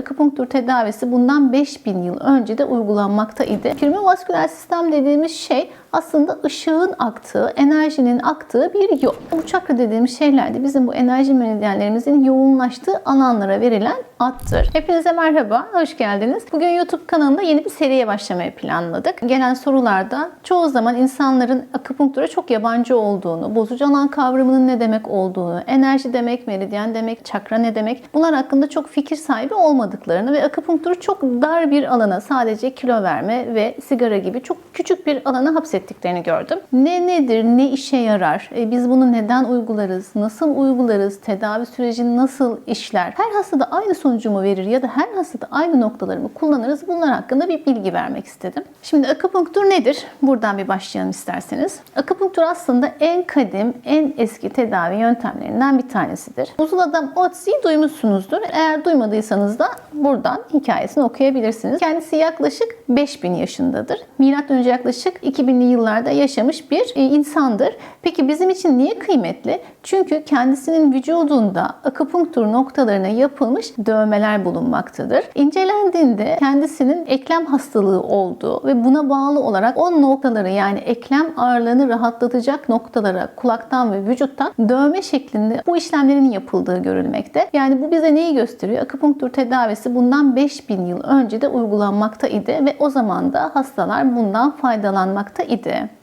Akupunktur tedavisi bundan 5000 yıl önce de uygulanmakta idi. Vasküler sistem dediğimiz şey aslında ışığın aktığı, enerjinin aktığı bir yol. Bu çakra dediğimiz şeyler de bizim bu enerji meridyenlerimizin yoğunlaştığı alanlara verilen addır. Hepinize merhaba, hoş geldiniz. Bugün YouTube kanalında yeni bir seriye başlamayı planladık. Gelen sorularda çoğu zaman insanların akupunktura çok yabancı olduğunu, bozucu alan kavramının ne demek olduğunu, enerji demek, meridyen demek, çakra ne demek bunlar hakkında çok fikir sahibi olmadıklarını ve akupunkturu çok dar bir alana sadece kilo verme ve sigara gibi çok küçük bir alana hapsettiklerini gördüm. Ne nedir, ne işe yarar, e, biz bunu neden uygularız, nasıl uygularız, tedavi süreci nasıl işler, her hastada aynı sonucu mu verir ya da her hastada aynı noktaları mı kullanırız bunlar hakkında bir bilgi vermek istedim. Şimdi akupunktur nedir? Buradan bir başlayalım isterseniz. Akupunktur aslında en kadim, en eski tedavi yöntemlerinden bir tanesidir. Uzun adam Otzi'yi duymuşsunuzdur. Eğer duymadıysanız da buradan hikayesini okuyabilirsiniz. Kendisi yaklaşık 5000 yaşındadır. Milattan önce yaklaşık 2000'li yıllarda yaşamış bir e, insandır. Peki bizim için niye kıymetli? Çünkü kendisinin vücudunda akupunktur noktalarına yapılmış dövmeler bulunmaktadır. İncelendiğinde kendisinin eklem hastalığı olduğu ve buna bağlı olarak o noktaları yani eklem ağırlığını rahatlatacak noktalara kulaktan ve vücuttan dövme şeklinde bu işlemlerin yapıldığı görülmekte. Yani bu bize neyi gösteriyor? Akupunktur tedavisi bundan 5000 yıl önce de uygulanmakta idi ve o zaman da hastalar bundan faydalanmakta idi.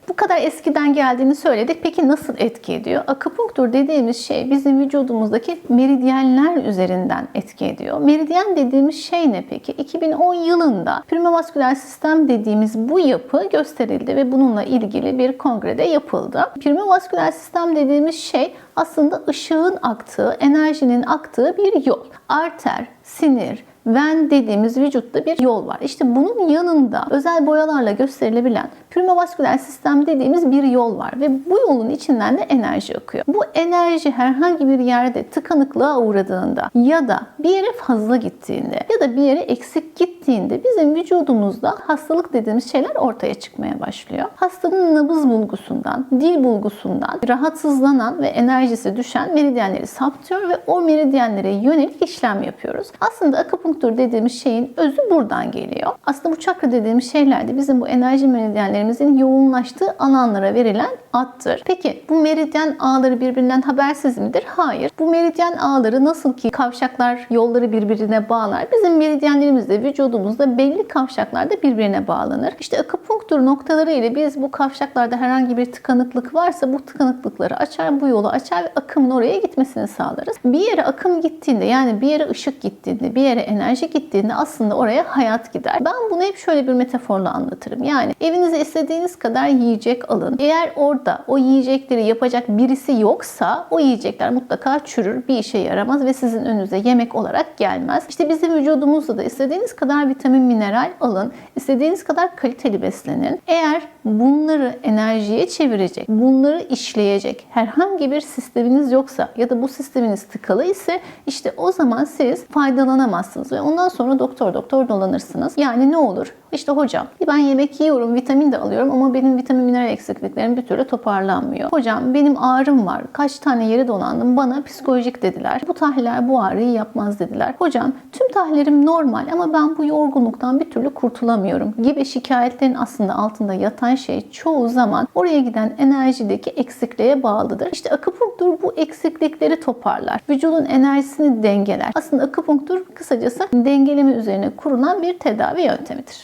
Bu kadar eskiden geldiğini söyledik. Peki nasıl etki ediyor? Akupunktur dediğimiz şey bizim vücudumuzdaki meridyenler üzerinden etki ediyor. Meridyen dediğimiz şey ne peki? 2010 yılında primovasküler sistem dediğimiz bu yapı gösterildi ve bununla ilgili bir kongrede yapıldı. Primovasküler sistem dediğimiz şey aslında ışığın aktığı, enerjinin aktığı bir yol. Arter, sinir, ven dediğimiz vücutta bir yol var. İşte bunun yanında özel boyalarla gösterilebilen primovasküler sistem dediğimiz bir yol var ve bu yolun içinden de enerji akıyor. Bu enerji herhangi bir yerde tıkanıklığa uğradığında ya da bir yere fazla gittiğinde ya da bir yere eksik gittiğinde bizim vücudumuzda hastalık dediğimiz şeyler ortaya çıkmaya başlıyor. Hastanın nabız bulgusundan, dil bulgusundan rahatsızlanan ve enerjisi düşen meridyenleri saptıyor ve o meridyenlere yönelik işlem yapıyoruz. Aslında akupunktur dediğimiz şeyin özü buradan geliyor. Aslında bu çakra dediğimiz şeyler de bizim bu enerji meridyenlerimizin yoğunlaştığı alanlara verilen addır. Peki bu meridyen ağları birbirinden habersiz midir? Hayır. Bu meridyen ağları nasıl ki kavşaklar yolları birbirine bağlar. Bizim meridyenlerimiz vücudumuzda belli kavşaklarda birbirine bağlanır. İşte akupunktur noktaları ile biz bu kavşaklarda herhangi bir tıkanıklık varsa bu tıkanıklıkları açar, bu yolu açar ve akımın oraya gitmesini sağlarız. Bir yere akım gittiğinde yani bir yere ışık gittiğinde, bir yere enerji gittiğinde aslında oraya hayat gider. Ben bunu hep şöyle bir metaforla anlatırım. Yani evinize istediğiniz kadar yiyecek alın. Eğer orada o yiyecekleri yapacak birisi yoksa o yiyecekler mutlaka çürür, bir işe yaramaz ve sizin önünüze yemek olarak gelmez. İşte bizim vücudumuzda da istediğiniz kadar vitamin, mineral alın, istediğiniz kadar kaliteli beslenin. Eğer bunları enerjiye çevirecek, bunları işleyecek herhangi bir sisteminiz yoksa ya da bu sisteminiz tıkalı ise işte o zaman siz faydalanamazsınız ve ondan sonra doktor doktor dolanırsınız. Yani ne olur? İşte hocam ben yemek yiyorum, vitamin de alıyorum ama benim vitamin mineral eksikliklerim bir türlü toparlanmıyor. Hocam benim ağrım var. Kaç tane yere dolandım. Bana psikolojik dediler. Bu tahliller bu ağrıyı yapmaz dediler. Hocam tüm tahlillerim normal ama ben bu yorgunluktan bir türlü kurtulamıyorum gibi şikayetlerin aslında altında yatan şey çoğu zaman oraya giden enerjideki eksikliğe bağlıdır. İşte akupunktur bu eksiklikleri toparlar. Vücudun enerjisini dengeler. Aslında akupunktur kısacası dengeleme üzerine kurulan bir tedavi yöntemidir.